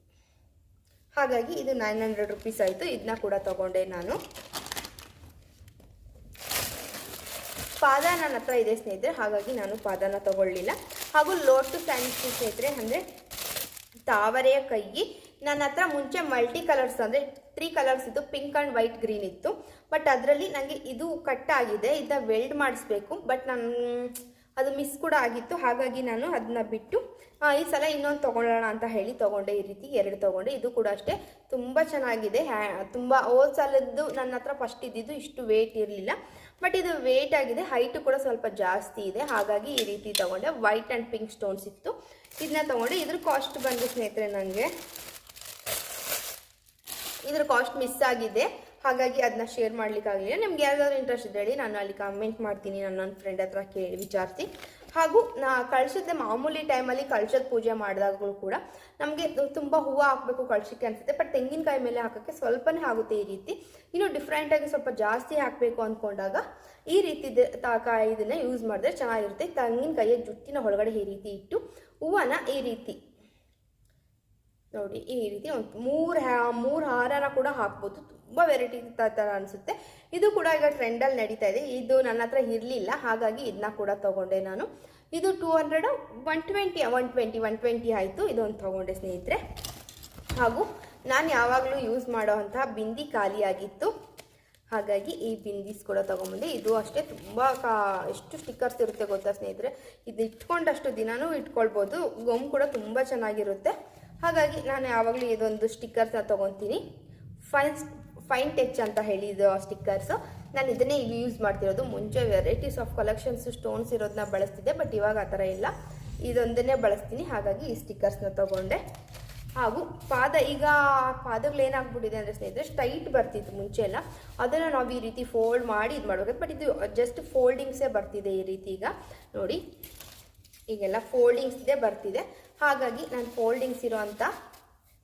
ಹಾಗಾಗಿ ಇದು ನೈನ್ ಹಂಡ್ರೆಡ್ ರುಪೀಸ್ ಆಯಿತು. ಇದನ್ನ ಕೂಡ ತಗೊಂಡೆ ನಾನು. ಪಾದ ನನ್ನ ಹತ್ರ ಇದೆ ಸ್ನೇಹಿತರೆ, ಹಾಗಾಗಿ ನಾನು ಪಾದನ ತಗೊಳ್ಳಿಲ್ಲ. ಹಾಗೂ ಲೋಟು ಸ್ಯಾಂಡ್ಸ್ ಸ್ನೇಹಿತರೆ, ಅಂದರೆ ತಾವರೆಯ ಕೈಗೆ. ನನ್ನ ಹತ್ರ ಮುಂಚೆ ಮಲ್ಟಿ ಕಲರ್ಸ್ ಅಂದರೆ ತ್ರೀ ಕಲರ್ಸ್ ಇತ್ತು. ಪಿಂಕ್ ಆ್ಯಂಡ್ ವೈಟ್ ಗ್ರೀನ್ ಇತ್ತು. ಬಟ್ ಅದರಲ್ಲಿ ನನಗೆ ಇದು ಕಟ್ ಆಗಿದೆ. ಇದನ್ನ ವೆಲ್ಡ್ ಮಾಡಿಸ್ಬೇಕು. ಬಟ್ ನಾನು ಅದು ಮಿಸ್ ಕೂಡ ಆಗಿತ್ತು. ಹಾಗಾಗಿ ನಾನು ಅದನ್ನ ಬಿಟ್ಟು ಈ ಸಲ ಇನ್ನೊಂದು ತೊಗೊಳ್ಳೋಣ ಅಂತ ಹೇಳಿ ತೊಗೊಂಡೆ. ಈ ರೀತಿ ಎರಡು ತೊಗೊಂಡೆ. ಇದು ಕೂಡ ಅಷ್ಟೇ. ತುಂಬ ಚೆನ್ನಾಗಿದೆ. ಹ್ಯಾ ತುಂಬ, ಹೋದ ಸಲದ್ದು ನನ್ನ ಹತ್ರ ಫಸ್ಟ್ ಇದ್ದಿದ್ದು ಇಷ್ಟು ವೇಟ್ ಇರಲಿಲ್ಲ. ಬಟ್ ಇದು ವೇಟ್ ಆಗಿದೆ. ಹೈಟು ಕೂಡ ಸ್ವಲ್ಪ ಜಾಸ್ತಿ ಇದೆ. ಹಾಗಾಗಿ ಈ ರೀತಿ ತಗೊಂಡೆ. ವೈಟ್ ಆ್ಯಂಡ್ ಪಿಂಕ್ ಸ್ಟೋನ್ಸ್ ಇತ್ತು. ಇದನ್ನ ತಗೊಂಡೆ. ಇದ್ರ ಕಾಸ್ಟ್ ಬಂದು ಸ್ನೇಹಿತರೆ ನನಗೆ ಇದ್ರ ಕಾಸ್ಟ್ ಮಿಸ್ ಆಗಿದೆ. ಹಾಗಾಗಿ ಅದನ್ನ ಶೇರ್ ಮಾಡ್ಲಿಕ್ಕಾಗಲಿಲ್ಲ. ನಿಮ್ಗೆ ಯಾವ್ದಾದ್ರು ಇಂಟ್ರೆಸ್ಟ್ ಇದೆ ಹೇಳಿ, ನಾನು ಅಲ್ಲಿ ಕಮೆಂಟ್ ಮಾಡ್ತೀನಿ, ನಾನು ನನ್ನ ಫ್ರೆಂಡ್ ಹತ್ರ ಕೇಳಿ ವಿಚಾರಿಸಿ. ಹಾಗೂ ನಾ ಕಳ್ಸದ ಮಾಮೂಲಿ ಟೈಮಲ್ಲಿ ಕಳ್ಸದ ಪೂಜೆ ಮಾಡಿದಾಗಲೂ ಕೂಡ ನಮಗೆ ತುಂಬ ಹೂವು ಹಾಕಬೇಕು ಕಳ್ಸಕ್ಕೆ ಅನ್ಸುತ್ತೆ ಬಟ್ ತೆಂಗಿನಕಾಯಿ ಮೇಲೆ ಹಾಕೋಕ್ಕೆ ಸ್ವಲ್ಪನೇ ಆಗುತ್ತೆ ಈ ರೀತಿ. ಇನ್ನು ಡಿಫ್ರೆಂಟಾಗಿ ಸ್ವಲ್ಪ ಜಾಸ್ತಿ ಹಾಕಬೇಕು ಅಂದ್ಕೊಂಡಾಗ ಈ ರೀತಿ ಕಾಯಿ ಇದನ್ನ ಯೂಸ್ ಮಾಡಿದ್ರೆ ಚೆನ್ನಾಗಿರುತ್ತೆ. ತೆಂಗಿನಕಾಯಿಯ ಜುಟ್ಟಿನ ಒಳಗಡೆ ಈ ರೀತಿ ಇಟ್ಟು ಹೂವನ್ನ ಈ ರೀತಿ ನೋಡಿ, ಈ ರೀತಿ ಒಂದು ಮೂರು ಹ್ಯಾ ಮೂರು ಹಾರನ ಕೂಡ ಹಾಕ್ಬೋದು. ತುಂಬ ವೆರೈಟಿ ಥರ ಅನಿಸುತ್ತೆ. ಇದು ಕೂಡ ಈಗ ಟ್ರೆಂಡಲ್ಲಿ ನಡೀತಾ ಇದೆ. ಇದು ನನ್ನ ಹತ್ರ ಇರಲಿಲ್ಲ, ಹಾಗಾಗಿ ಇದನ್ನ ಕೂಡ ತೊಗೊಂಡೆ ನಾನು. ಇದು two hundred one twenty one twenty one twenty ಆಯಿತು. ಇದೊಂದು ತೊಗೊಂಡೆ ಸ್ನೇಹಿತರೆ. ಹಾಗೂ ನಾನು ಯಾವಾಗಲೂ ಯೂಸ್ ಮಾಡೋ ಅಂತಹ ಬಿಂದಿ ಖಾಲಿಯಾಗಿತ್ತು. ಹಾಗಾಗಿ ಈ ಬಿಂದೀಸ್ ಕೂಡ ತೊಗೊಂಬಂದೆ. ಇದು ಅಷ್ಟೇ ತುಂಬ ಕಾ, ಎಷ್ಟು ಸ್ಟಿಕ್ಕರ್ಸ್ ಇರುತ್ತೆ ಗೊತ್ತಾ ಸ್ನೇಹಿತರೆ? ಇದು ಇಟ್ಕೊಂಡಷ್ಟು ದಿನವೂ ಇಟ್ಕೊಳ್ಬೋದು. ಗೊಮ್ ಕೂಡ ತುಂಬ ಚೆನ್ನಾಗಿರುತ್ತೆ. ಹಾಗಾಗಿ ನಾನು ಯಾವಾಗಲೂ ಇದೊಂದು ಸ್ಟಿಕ್ಕರ್ಸ್ನ ತೊಗೊತೀನಿ. ಫೈನ್ ಫೈನ್ ಟೆಚ್ ಅಂತ ಹೇಳಿ ಇದು ಸ್ಟಿಕ್ಕರ್ಸು. ನಾನು ಇದನ್ನೇ ಇಲ್ಲಿ ಯೂಸ್ ಮಾಡ್ತಿರೋದು. ಮುಂಚೆ ವೆರೈಟೀಸ್ ಆಫ್ ಕಲೆಕ್ಷನ್ಸ್ ಸ್ಟೋನ್ಸ್ ಇರೋದನ್ನ ಬಳಸ್ತಿದ್ದೆ ಬಟ್ ಇವಾಗ ಆ ಥರ ಇಲ್ಲ. ಇದೊಂದನ್ನೇ ಬಳಸ್ತೀನಿ. ಹಾಗಾಗಿ ಈ ಸ್ಟಿಕ್ಕರ್ಸ್ನ ತೊಗೊಂಡೆ. ಹಾಗೂ ಪಾದ, ಈಗ ಪಾದಗಳು ಏನಾಗ್ಬಿಟ್ಟಿದೆ ಅಂದರೆ ಸ್ನೇಹಿತರೆ ಸ್ಟ್ರೈಟ್ ಬರ್ತಿತ್ತು ಮುಂಚೆ ಎಲ್ಲ ಅದನ್ನು ನಾವು ಈ ರೀತಿ ಫೋಲ್ಡ್ ಮಾಡಿ ಇದು ಮಾಡಬೇಕು. ಬಟ್ ಇದು ಜಸ್ಟ್ ಫೋಲ್ಡಿಂಗ್ಸೇ ಬರ್ತಿದೆ ಈ ರೀತಿ ಈಗ. ನೋಡಿ, ಈಗೆಲ್ಲ ಫೋಲ್ಡಿಂಗ್ಸ್ದೇ ಬರ್ತಿದೆ. ಹಾಗಾಗಿ ನಾನು ಫೋಲ್ಡಿಂಗ್ಸ್ ಇರೋವಂಥ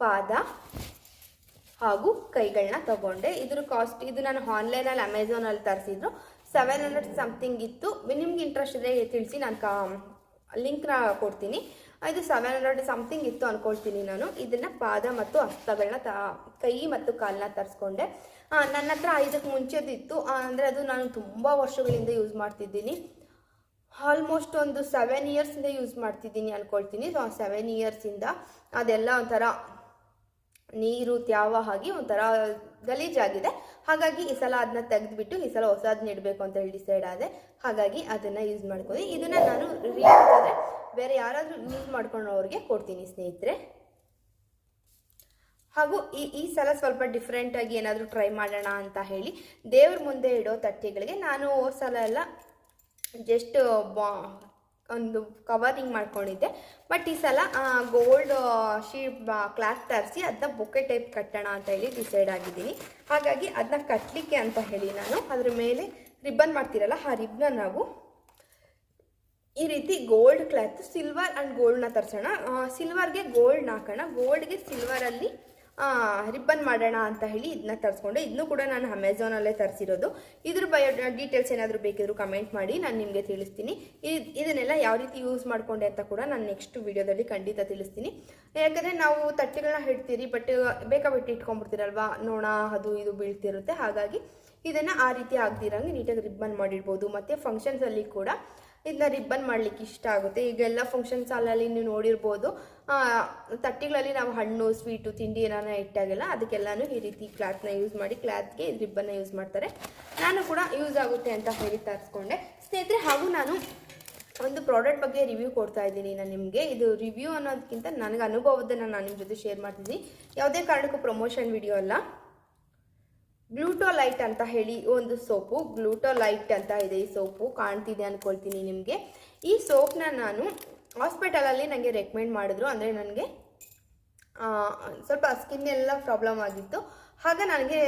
ಪಾದ ಹಾಗೂ ಕೈಗಳನ್ನ ತಗೊಂಡೆ. ಇದ್ರ ಕಾಸ್ಟ್ ಇದು ನಾನು ಆನ್ಲೈನಲ್ಲಿ ಅಮೆಝಾನಲ್ಲಿ ತರಿಸಿದ್ರು. ಸೆವೆನ್ ಹಂಡ್ರೆಡ್ ಸಮಥಿಂಗ್ ಇತ್ತು. ನಿಮ್ಗೆ ಇಂಟ್ರೆಸ್ಟ್ ಇದ್ರೆ ತಿಳಿಸಿ, ನಾನು ಕಾ ಲಿಂಕ್ನ ಕೊಡ್ತೀನಿ. ಇದು ಸೆವೆನ್ ಹಂಡ್ರೆಡ್ ಸಮಥಿಂಗ್ ಇತ್ತು ಅಂದ್ಕೊಳ್ತೀನಿ ನಾನು. ಇದನ್ನು ಪಾದ ಮತ್ತು ಹಸ್ತಗಳನ್ನ ಕೈ ಮತ್ತು ಕಾಲನ್ನ ತರಿಸ್ಕೊಂಡೆ. ನನ್ನ ಹತ್ರ ಇದಕ್ಕೆ ಮುಂಚೆದಿತ್ತು. ಅಂದರೆ ಅದು ನಾನು ತುಂಬ ವರ್ಷಗಳಿಂದ ಯೂಸ್ ಮಾಡ್ತಿದ್ದೀನಿ. ಆಲ್ಮೋಸ್ಟ್ ಒಂದು ಸೆವೆನ್ ಇಯರ್ಸಿಂದ ಯೂಸ್ ಮಾಡ್ತಿದ್ದೀನಿ ಅಂದ್ಕೊಳ್ತೀನಿ ಸೊ ಸೆವೆನ್ ಇಯರ್ಸಿಂದ ಅದೆಲ್ಲ ಒಂಥರ ನೀರು, ತ್ಯಾವ ಆಗಿ ಒಂಥರ ಗಲೀಜಾಗಿದೆ ಹಾಗಾಗಿ ಈ ಸಲ ಅದನ್ನ ತೆಗೆದ್ಬಿಟ್ಟು ಈ ಸಲ ಹೊಸದನ್ನ ಇಡಬೇಕು ಅಂತ ಹೇಳಿ ಡಿಸೈಡ್ ಆದೆ. ಹಾಗಾಗಿ ಅದನ್ನು ಯೂಸ್ ಮಾಡ್ಕೊಂಡು ಇದನ್ನು ನಾನು ರೀಯೂಸ್ ಬೇರೆ ಯಾರಾದರೂ ಯೂಸ್ ಮಾಡ್ಕೊಂಡವ್ರಿಗೆ ಕೊಡ್ತೀನಿ ಸ್ನೇಹಿತರೆ. ಹಾಗೂ ಈ ಈ ಸಲ ಸ್ವಲ್ಪ ಡಿಫ್ರೆಂಟಾಗಿ ಏನಾದರೂ ಟ್ರೈ ಮಾಡೋಣ ಅಂತ ಹೇಳಿ ದೇವ್ರ ಮುಂದೆ ಇಡೋ ತಟ್ಟೆಗಳಿಗೆ ನಾನು ಹೋದ ಸಲ ಎಲ್ಲ ಜಸ್ಟ್ ಬಾ ಒಂದು ಕವರಿಂಗ್ ಮಾಡ್ಕೊಂಡಿದ್ದೆ. ಬಟ್ ಈ ಸಲ ಗೋಲ್ಡ್ ಶೀ ಕ್ಲಾತ್ ತರಿಸಿ ಅದನ್ನ ಬೊಕ್ಕೆ ಟೈಪ್ ಕಟ್ಟೋಣ ಅಂತ ಹೇಳಿ ಡಿಸೈಡ್ ಆಗಿದ್ದೀನಿ. ಹಾಗಾಗಿ ಅದನ್ನ ಕಟ್ಟಲಿಕ್ಕೆ ಅಂತ ಹೇಳಿ ನಾನು ಅದ್ರ ಮೇಲೆ ರಿಬ್ಬನ್ ಮಾಡ್ತೀರಲ್ಲ, ಆ ರಿಬ್ಬನ್ನ ನಾವು ಈ ರೀತಿ ಗೋಲ್ಡ್ ಕ್ಲಾತ್ ಸಿಲ್ವರ್ ಆ್ಯಂಡ್ ಗೋಲ್ಡ್ನ ತರಿಸೋಣ. ಸಿಲ್ವರ್ಗೆ ಗೋಲ್ಡ್ನ ಹಾಕೋಣ. ಗೋಲ್ಡ್ಗೆ ಸಿಲ್ವರಲ್ಲಿ ರಿಬ್ಬನ್ ಮಾಡೋಣ ಅಂತ ಹೇಳಿ ಇದನ್ನ ತರಿಸ್ಕೊಂಡೆ. ಇದನ್ನು ಕೂಡ ನಾನು ಅಮೆಝಾನಲ್ಲೇ ತರಿಸಿರೋದು. ಇದ್ರ ಬಯೋ, ಡೀಟೇಲ್ಸ್ ಏನಾದರೂ ಬೇಕಿದ್ರು ಕಮೆಂಟ್ ಮಾಡಿ, ನಾನು ನಿಮಗೆ ತಿಳಿಸ್ತೀನಿ. ಇದ್- ಇದನ್ನೆಲ್ಲ ಯಾವ ರೀತಿ ಯೂಸ್ ಮಾಡಿಕೊಂಡೆ ಅಂತ ಕೂಡ ನಾನು ನೆಕ್ಸ್ಟ್ ವಿಡಿಯೋದಲ್ಲಿ ಖಂಡಿತ ತಿಳಿಸ್ತೀನಿ. ಯಾಕಂದರೆ ನಾವು ತಟ್ಟೆಗಳನ್ನ ಹಿಡ್ತೀರಿ ಬಟ್ ಬೇಕಾಬಿಟ್ಟು ಇಟ್ಕೊಂಡ್ಬಿಡ್ತೀರಲ್ವಾ? ನೋಣ, ಅದು ಇದು ಬೀಳ್ತಿರುತ್ತೆ. ಹಾಗಾಗಿ ಇದನ್ನು ಆ ರೀತಿ ಆಗದಿರಂಗೆ ನೀಟಾಗಿ ರಿಬ್ಬನ್ ಮಾಡಿಡ್ಬೋದು. ಮತ್ತು ಫಂಕ್ಷನ್ಸಲ್ಲಿ ಕೂಡ ಇದನ್ನ ರಿಬ್ಬನ್ ಮಾಡ್ಲಿಕ್ಕೆ ಇಷ್ಟ ಆಗುತ್ತೆ. ಈಗ ಎಲ್ಲ ಫಂಕ್ಷನ್ಸ್ ಸಾಲಲ್ಲಿ ನೀವು ನೋಡಿರ್ಬೋದು ತಟ್ಟಿಗಳಲ್ಲಿ ನಾವು ಹಣ್ಣು ಸ್ವೀಟು ತಿಂಡಿ ಏನಾರ ಇಟ್ಟಾಗೆಲ್ಲ ಅದಕ್ಕೆಲ್ಲಾನು ಈ ರೀತಿ ಕ್ಲಾತ್ನ ಯೂಸ್ ಮಾಡಿ ಕ್ಲಾತ್ಗೆ ರಿಬ್ಬನ್ನ ಯೂಸ್ ಮಾಡ್ತಾರೆ. ನಾನು ಕೂಡ ಯೂಸ್ ಆಗುತ್ತೆ ಅಂತ ಹೇಳಿ ತರಿಸ್ಕೊಂಡೆ. ಸ್ನೇಹಿತರೆ, ಹಾಗೂ ನಾನು ಒಂದು ಪ್ರಾಡಕ್ಟ್ ಬಗ್ಗೆ ರಿವ್ಯೂ ಕೊಡ್ತಾ ಇದ್ದೀನಿ ನಾನು ನಿಮಗೆ. ಇದು ರಿವ್ಯೂ ಅನ್ನೋದಕ್ಕಿಂತ ನನಗೆ ಅನುಭವದನ್ನು ನಾನು ನಿಮ್ಮ ಜೊತೆ ಶೇರ್ ಮಾಡ್ತಿದ್ದೀನಿ. ಯಾವುದೇ ಕಾರಣಕ್ಕೂ ಪ್ರಮೋಷನ್ ವಿಡಿಯೋ ಅಲ್ಲ. ಗ್ಲೂಟೋಲೈಟ್ ಅಂತ ಹೇಳಿ ಒಂದು ಸೋಪು ಗ್ಲೂಟೋಲೈಟ್ ಅಂತ ಇದೆ ಈ ಸೋಪು ಕಾಣ್ತಿದೆ ಅಂದ್ಕೊಳ್ತೀನಿ ನಿಮಗೆ. ಈ ಸೋಪ್ನ ನಾನು ಹಾಸ್ಪಿಟಲಲ್ಲಿ ನನಗೆ ರೆಕಮೆಂಡ್ ಮಾಡಿದ್ರು ಅಂದರೆ ನನಗೆ ಸ್ವಲ್ಪ ಸ್ಕಿನ್ ಎಲ್ಲ ಪ್ರಾಬ್ಲಮ್ ಆಗಿತ್ತು. ಆಗ ನನಗೆ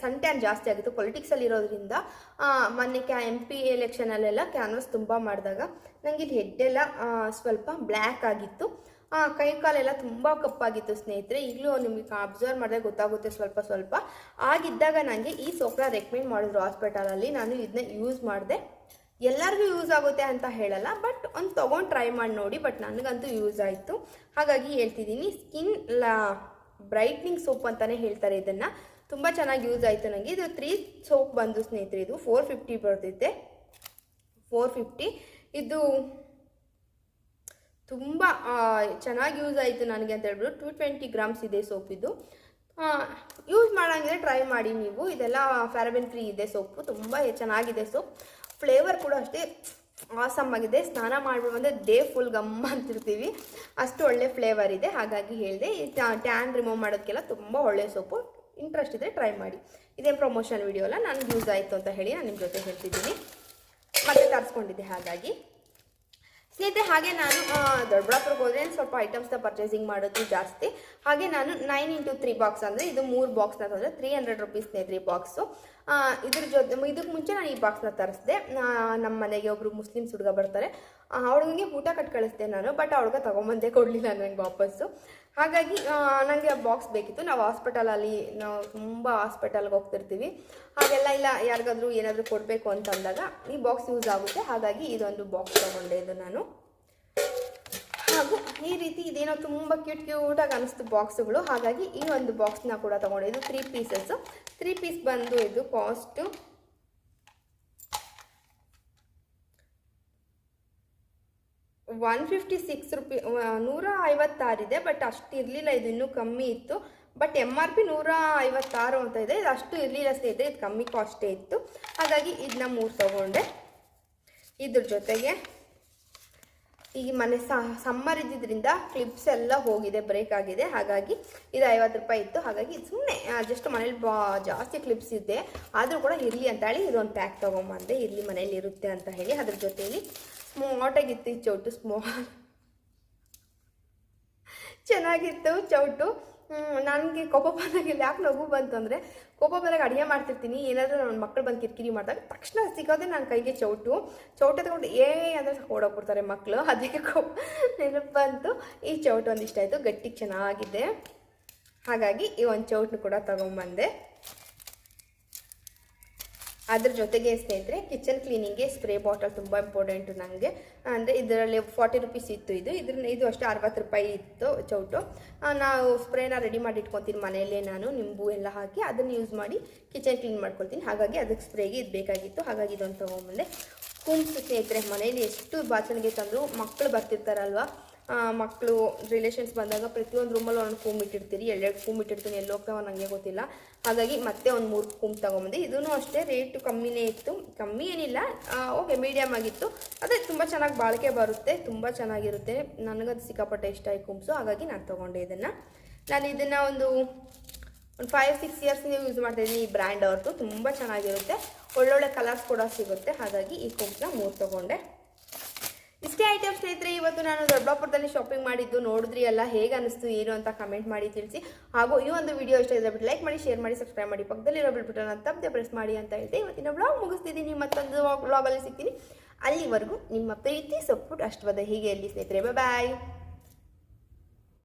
ಸನ್ ಜಾಸ್ತಿ ಆಗಿತ್ತು ಪೊಲಿಟಿಕ್ಸಲ್ಲಿ ಇರೋದ್ರಿಂದ. ಆ, ಮೊನ್ನೆ ಕ್ಯಾ ಎಂ ಪಿ ಎಲೆಕ್ಷನಲ್ಲೆಲ್ಲ ಕ್ಯಾನ್ವಸ್ ತುಂಬ ಮಾಡಿದಾಗ ನನಗೆ ಇದು ಹೆಡ್ಡೆಲ್ಲ ಸ್ವಲ್ಪ ಬ್ಲ್ಯಾಕ್ ಆಗಿತ್ತು. ಕೈ ಕಾಲೆಲ್ಲ ತುಂಬ ಕಪ್ಪಾಗಿತ್ತು ಸ್ನೇಹಿತರೆ. ಈಗಲೂ ನಿಮಗೆ ಅಬ್ಸರ್ವ್ ಮಾಡಿದ್ರೆ ಗೊತ್ತಾಗುತ್ತೆ ಸ್ವಲ್ಪ ಸ್ವಲ್ಪ. ಆಗಿದ್ದಾಗ ನನಗೆ ಈ ಸೋಪ್ನ ರೆಕಮೆಂಡ್ ಮಾಡಿದ್ರು ಹಾಸ್ಪಿಟಲಲ್ಲಿ ನಾನು ಇದನ್ನ ಯೂಸ್ ಮಾಡಿದೆ. ಎಲ್ಲರಿಗೂ ಯೂಸ್ ಆಗುತ್ತೆ ಅಂತ ಹೇಳಲ್ಲ ಬಟ್ ಒಂದು ತೊಗೊಂಡು ಟ್ರೈ ಮಾಡಿ ನೋಡಿ ಬಟ್ ನನಗಂತೂ ಯೂಸ್ ಆಯಿತು. ಹಾಗಾಗಿ ಹೇಳ್ತಿದ್ದೀನಿ ಸ್ಕಿನ್ ಲಾ ಬ್ರೈಟ್ನಿಂಗ್ ಸೋಪ್ ಅಂತಲೇ ಹೇಳ್ತಾರೆ ಇದನ್ನು. ತುಂಬ ಚೆನ್ನಾಗಿ ಯೂಸ್ ಆಯಿತು ನನಗೆ ಇದು ತ್ರೀ ಸೋಪ್ ಬಂದು ಸ್ನೇಹಿತರೆ, ಇದು ಫೋರ್ ಫಿಫ್ಟಿ ಬರ್ತಿದೆ ಫೋರ್ ಫಿಫ್ಟಿ ಇದು ತುಂಬ ಚೆನ್ನಾಗಿ ಯೂಸ್ ಆಯಿತು ನನಗೆ ಅಂತ ಹೇಳ್ಬಿಟ್ಟು ಟು ಟ್ವೆಂಟಿ ಗ್ರಾಮ್ಸ್ ಇದೆ ಸೋಪಿದು ಯೂಸ್ ಮಾಡೋಂಗಿದ್ರೆ ಟ್ರೈ ಮಾಡಿ ನೀವು. ಇದೆಲ್ಲ ಫ್ಯಾರಬಿನ್ ಫ್ರೀ ಇದೆ ಸೋಪು ತುಂಬ ಚೆನ್ನಾಗಿದೆ ಸೋಪ್ ಫ್ಲೇವರ್ ಕೂಡ ಅಷ್ಟೇ ಆಸಮ್ ಆಗಿದೆ. ಸ್ನಾನ ಮಾಡಬೇಕು ಅಂದರೆ ಡೇ ಫುಲ್ ಗಮ್ಮ ಅಂತಿರ್ತೀವಿ. ಅಷ್ಟು ಒಳ್ಳೆ ಫ್ಲೇವರ್ ಇದೆ. ಹಾಗಾಗಿ ಹೇಳಿದೆ ಟ್ಯಾನ್ ರಿಮೂವ್ ಮಾಡೋದಕ್ಕೆಲ್ಲ ತುಂಬ ಒಳ್ಳೆ ಸೋಪು ಇಂಟ್ರೆಸ್ಟ್ ಇದ್ದರೆ ಟ್ರೈ ಮಾಡಿ. ಇದೇನು ಪ್ರಮೋಷನ್ ವಿಡಿಯೋ ಅಲ್ಲ? ನನಗೆ ಯೂಸ್ ಆಯಿತು ಅಂತ ಹೇಳಿ ನಾನು ನಿಮ್ಮ ಜೊತೆ ಹೇಳ್ತಿದ್ದೀನಿ. ಮತ್ತೆ ತರಿಸ್ಕೊಂಡಿದ್ದೆ ಹಾಗಾಗಿ. ಸ್ನೇಹಿತರೆ, ಹಾಗೆ ನಾನು ದೊಡ್ಡಬಳ್ಳಾಪುರಕ್ಕೆ ಹೋದ್ರೆ ಸ್ವಲ್ಪ ಐಟಮ್ಸ್ನ ಪರ್ಚೇಸಿಂಗ್ ಮಾಡೋದು ಜಾಸ್ತಿ. ಹಾಗೆ ನಾನು ನೈನ್ ಇಂಟು ತ್ರೀ ಬಾಕ್ಸ್ ಅಂದರೆ ಇದು ಮೂರು ಬಾಕ್ಸ್ನ ತಂದರೆ ತ್ರೀ ಹಂಡ್ರೆಡ್ ರುಪೀಸ್ ಸ್ನೇಹಿತರೆ ಈ ಬಾಕ್ಸು ಇದ್ರ ಜೊತೆ ಇದಕ್ಕೆ ಮುಂಚೆ ನಾನು ಈ ಬಾಕ್ಸ್ನ ತರಿಸಿದೆ. ನಮ್ಮ ಮನೆಗೆ ಒಬ್ಬರು ಮುಸ್ಲಿಮ್ಸ್ ಹುಡುಗ ಬರ್ತಾರೆ. ಅವಳಿಗೆ ಊಟ ಕಟ್ ಕಳಿಸ್ದೆ ನಾನು ಬಟ್ ಅವಳಿಗೆ ತೊಗೊಂಬಂದೇ ಕೊಡಲಿಲ್ಲ ನನಗೆ ವಾಪಸ್ಸು. ಹಾಗಾಗಿ ನನಗೆ ಬಾಕ್ಸ್ ಬೇಕಿತ್ತು. ನಾವು ಹಾಸ್ಪಿಟಲಲ್ಲಿ ನಾವು ತುಂಬ ಹಾಸ್ಪಿಟಲ್ಗೆ ಹೋಗ್ತಿರ್ತೀವಿ. ಹಾಗೆಲ್ಲ ಇಲ್ಲ, ಯಾರಿಗಾದರೂ ಏನಾದರೂ ಕೊಡಬೇಕು ಅಂತಂದಾಗ ಈ ಬಾಕ್ಸ್ ಯೂಸ್ ಆಗುತ್ತೆ. ಹಾಗಾಗಿ ಇದೊಂದು ಬಾಕ್ಸ್ ತೊಗೊಂಡೆ ಇದು ನಾನು. ಹಾಗೂ ಈ ರೀತಿ ಇದೇನೋ ತುಂಬ ಕ್ಯೂಟ್ ಕ್ಯೂಟಾಗಿ ಅನಿಸ್ತು ಬಾಕ್ಸ್ಗಳು ಹಾಗಾಗಿ ಈ ಒಂದು ಬಾಕ್ಸ್ನ ಕೂಡ ತೊಗೊಂಡೆ. ಇದು ತ್ರೀ ಪೀಸಸ್ಸು ತ್ರೀ ಪೀಸ್ ಬಂದು ಇದು cost one fifty six rupee ನೂರ ಐವತ್ತಾರಿದೆ ಬಟ್ ಅಷ್ಟು ಇರಲಿಲ್ಲ, ಇದು ಇನ್ನೂ ಕಮ್ಮಿ ಇತ್ತು. ಬಟ್ ಎಂ ಆರ್ ಪಿ ನೂರ ಐವತ್ತಾರು ಅಂತ ಇದೆ, ಇದು ಅಷ್ಟು ಇರಲಿಲ್ಲ ಸ್ನೇಹಿತರೆ, ಇದು ಕಮ್ಮಿ ಕಾಸ್ಟೇ ಇತ್ತು. ಹಾಗಾಗಿ ಇದನ್ನ ಮೂರು ತಗೊಂಡೆ. ಇದ್ರ ಜೊತೆಗೆ ಈ ಮನೆ ಸಮ್ಮರ್ ಇದ್ದಿದ್ದರಿಂದ ಕ್ಲಿಪ್ಸ್ ಎಲ್ಲ ಹೋಗಿದೆ ಬ್ರೇಕ್ ಆಗಿದೆ. ಹಾಗಾಗಿ ಇದು ಐವತ್ತು ರೂಪಾಯಿ ಇತ್ತು. ಹಾಗಾಗಿ ಸುಮ್ಮನೆ ಜಸ್ಟ್ ಮನೇಲಿ ಬಾ, ಜಾಸ್ತಿ ಕ್ಲಿಪ್ಸ್ ಇದೆ ಆದರೂ ಕೂಡ ಇರಲಿ ಅಂತ ಹೇಳಿ ಇದೊಂದು ಪ್ಯಾಕ್ ತೊಗೊಂಬಂದೆ. ಇರಲಿ ಮನೇಲಿ ಇರುತ್ತೆ ಅಂತ ಹೇಳಿ ಅದ್ರ ಜೊತೆಯಲ್ಲಿ ಸ್ಮಾರ್ಟಾಗಿತ್ತು ಈ ಚೌಟು ಸ್ಮಾಲ್ ಚೆನ್ನಾಗಿತ್ತು ಚೌಟು. ನನಗೆ ಕೋಪ ಬಂದಾಗ ಯಾಕೆ ನಗು ಬಂತು ಅಂದರೆ ಕೋಪ ಬಂದಾಗ ಅಡುಗೆ ಮಾಡ್ತಿರ್ತೀನಿ, ಏನಾದರೂ ನನ್ನ ಮಕ್ಕಳು ಬಂದು ಕಿರಿಕಿರಿ ಮಾಡಿದಾಗ ತಕ್ಷಣ ಸಿಗೋದೇ ನನ್ನ ಕೈಗೆ ಚೌಟು. ಚೌಟ ತಗೊಂಡು ಏ, ಅಂದರೆ ಓಡೋಗ್ಬಿಡ್ತಾರೆ ಮಕ್ಕಳು ಅದಕ್ಕೆ ಕೋಪ ನೆನಪು ಬಂತು. ಈ ಚೌಟು ಒಂದಿಷ್ಟ ಆಯಿತು ಗಟ್ಟಿಗೆ ಚೆನ್ನಾಗಿದೆ. ಹಾಗಾಗಿ ಈ ಒಂದು ಚೌಟ್ನ ಕೂಡ ತಗೊಂಬಂದೆ. ಅದ್ರ ಜೊತೆಗೆ ಸ್ನೇಹಿತರೆ ಕಿಚನ್ ಕ್ಲೀನಿಂಗ್ಗೆ ಸ್ಪ್ರೇ ಬಾಟಲ್ ತುಂಬ ಇಂಪಾರ್ಟೆಂಟು ನನಗೆ ಅಂದರೆ ಇದರಲ್ಲಿ ಫಾರ್ಟಿ ರುಪೀಸ್ ಇತ್ತು ಇದು. ಇದ್ರ ಇದು ಅಷ್ಟೇ ಅರವತ್ತು ರೂಪಾಯಿ ಇತ್ತು ಚೌಟು. ನಾವು ಸ್ಪ್ರೇನ ರೆಡಿ ಮಾಡಿ ಇಟ್ಕೊತೀನಿ ಮನೆಯಲ್ಲೇ ನಾನು, ನಿಂಬು ಎಲ್ಲ ಹಾಕಿ ಅದನ್ನು ಯೂಸ್ ಮಾಡಿ ಕಿಚನ್ ಕ್ಲೀನ್ ಮಾಡ್ಕೊಳ್ತೀನಿ. ಹಾಗಾಗಿ ಅದಕ್ಕೆ ಸ್ಪ್ರೇಗೆ ಇದು ಬೇಕಾಗಿತ್ತು. ಹಾಗಾಗಿ ಇದೊಂದು ತೊಗೊಂಬಂದೆ. ಕುಂಚು ಸ್ನೇಹಿತರೆ ಮನೇಲಿ ಎಷ್ಟು ಬಾಚಣಿಗೆ ತಂದರು ಮಕ್ಕಳು ಬರ್ತಿರ್ತಾರಲ್ವ? ಮಕ್ಕಳು ರಿಲೇಷನ್ಸ್ ಬಂದಾಗ ಪ್ರತಿಯೊಂದು ರೂಮಲ್ಲಿ ಒಂದು ಕೂಮ್ ಇಟ್ಟಿರ್ತೀರಿ ಎರಡೆರಡು ಕೂಮ್ ಇಟ್ಟಿರ್ತೀನಿ ಎಲ್ಲೋಗ್ತಾವ ನನಗೆ ಗೊತ್ತಿಲ್ಲ. ಹಾಗಾಗಿ ಮತ್ತೆ ಒಂದು ಮೂರು ಕುಂಪ್ ತೊಗೊಂಬಂದೆ. ಇದೂ ಅಷ್ಟೇ ರೇಟು ಕಮ್ಮಿನೇ ಇತ್ತು. ಕಮ್ಮಿ ಏನಿಲ್ಲ. ಓಕೆ ಮೀಡಿಯಮ್ ಆಗಿತ್ತು. ಅದೇ ತುಂಬ ಚೆನ್ನಾಗಿ ಬಾಳಿಕೆ ಬರುತ್ತೆ. ತುಂಬ ಚೆನ್ನಾಗಿರುತ್ತೆ. ನನಗದು ಸಿಕ್ಕಾಪಟ್ಟೆ ಇಷ್ಟ ಈ ಕುಂಪ್ಸು ಹಾಗಾಗಿ ನಾನು ತೊಗೊಂಡೆ ಇದನ್ನು. ನಾನು ಇದನ್ನು ಒಂದು ಒಂದು ಫೈವ್ ಸಿಕ್ಸ್ ಇಯರ್ಸ್ನಿಂದ ಯೂಸ್ ಮಾಡ್ತಾ ಇದ್ದೀನಿ ಈ ಬ್ರ್ಯಾಂಡ್ ಅವ್ರದ್ದು ತುಂಬ ಚೆನ್ನಾಗಿರುತ್ತೆ. ಒಳ್ಳೊಳ್ಳೆ ಕಲರ್ಸ್ ಕೂಡ ಸಿಗುತ್ತೆ. ಹಾಗಾಗಿ ಈ ಕುಂಬ್ಸನ್ನ ಮೂರು ತೊಗೊಂಡೆ. ಇಷ್ಟೇ ಐಟಮ್ ಸ್ನೇಹಿತರೆ, ಇವತ್ತು ನಾನು ದೊಡ್ಡಬಾಪುರದಲ್ಲಿ ಶಾಪಿಂಗ್ ಮಾಡಿದ್ದು ನೋಡಿದ್ರಿ ಎಲ್ಲ ಹೇಗೆ ಅನಿಸ್ತು, ಏನು ಅಂತ ಕಮೆಂಟ್ ಮಾಡಿ ತಿಳಿಸಿ. ಹಾಗೂ ಈ ಒಂದು ವಿಡಿಯೋ ಇಷ್ಟ ಇದ್ರೆ ಬಿಟ್ಟು ಲೈಕ್ ಮಾಡಿ ಶೇರ್ ಮಾಡಿ ಸಬ್ಸ್ಕ್ರೈಬ್ ಮಾಡಿ, ಪಕ್ಕದಲ್ಲಿರೋ ಬಿಟ್ಬಿಟ್ಟು ನಾನು ತಪ್ಪದೆ ಪ್ರೆಸ್ ಮಾಡಿ ಅಂತ ಹೇಳ್ತೆ. ಇವತ್ತಿನ ಬ್ಲಾಗ್ ಮುಗಿಸ್ತಿದ್ದೀನಿ. ಮತ್ತೊಂದು ಬ್ಲಾಗಲ್ಲಿ ಸಿಗ್ತೀನಿ. ಅಲ್ಲಿವರೆಗೂ ನಿಮ್ಮ ಪ್ರೀತಿ ಸಪೋರ್ಟ್ ಅಷ್ಟವಾದ ಹೀಗೆ ಎಲ್ಲಿ ಸ್ನೇಹಿತರೆ. ಬಾಯ್